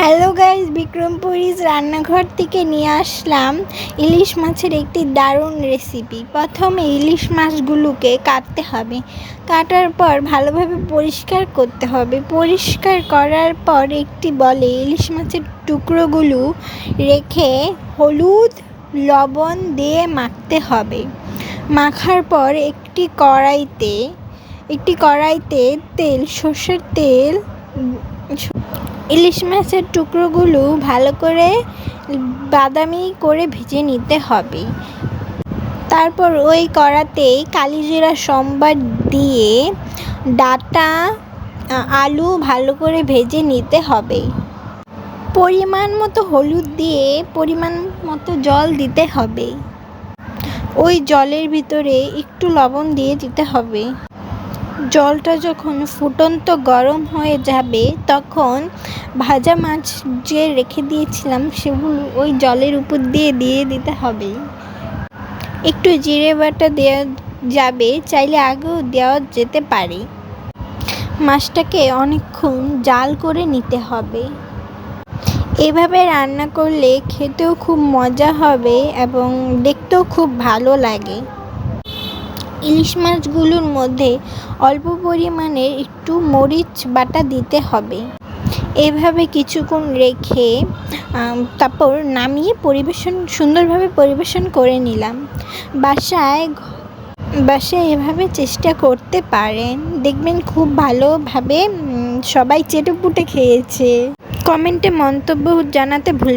Hello guys বিক্রমপুরিজ রান্নাঘর থেকে নিয়ে আসলাম ইলিশ মাছের একটি দারুণ রেসিপি প্রথমে ইলিশ মাছগুলোকে কাটতে হবে। কাটার পর ভালোভাবে পরিষ্কার করতে হবে। পরিষ্কার করার পর একটি বলে ইলিশ মাছের টুকরোগুলো রেখে হলুদ, লবণ দিয়ে মাখতে হবে। মাখার পর একটি কড়াইতে একটি কড়াইতে তেল, সর্ষের তেল ইলিশ মাছের টুকরোগুলো ভালো করে বাদামি করে ভেজে নিতে হবে। তারপর ওই কড়াতেই কালিজিরা সম্বার দিয়ে ডাটা আলু ভালো করে ভেজে নিতে হবে। পরিমাণ মতো হলুদ দিয়ে পরিমাণ মতো জল দিতে হবে। ওই জলের ভিতরে একটু লবণ দিয়ে দিতে হবে। জলটা যখন ফুটন্ত গরম হয়ে যাবে, তখন ভাজা মাছ যে রেখে দিয়েছিলাম, সেগুলো ওই জলের উপর দিয়ে দিয়ে দিতে হবে। একটু জিরে বাটা দেওয়া যাবে, চাইলে আগেও দেওয়া যেতে পারে। মাছটাকে অনেকক্ষণ জাল করে নিতে হবে। এভাবে রান্না করলে খেতেও খুব মজা হবে এবং দেখতেও খুব ভালো লাগে। ইলিশ মাছগুলোর মধ্যে অল্প পরিমাণে একটু মরিচ বাটা দিতে হবে। এভাবে কিছুক্ষণ রেখে তারপর নামিয়ে পরিবেশন, সুন্দরভাবে পরিবেশন করে নিলাম। বাসায় বাসায় এভাবে চেষ্টা করতে পারেন। দেখবেন খুব ভালোভাবে সবাই চেটেপুটে খেয়েছে। কমেন্টে মন্তব্য জানাতে ভুল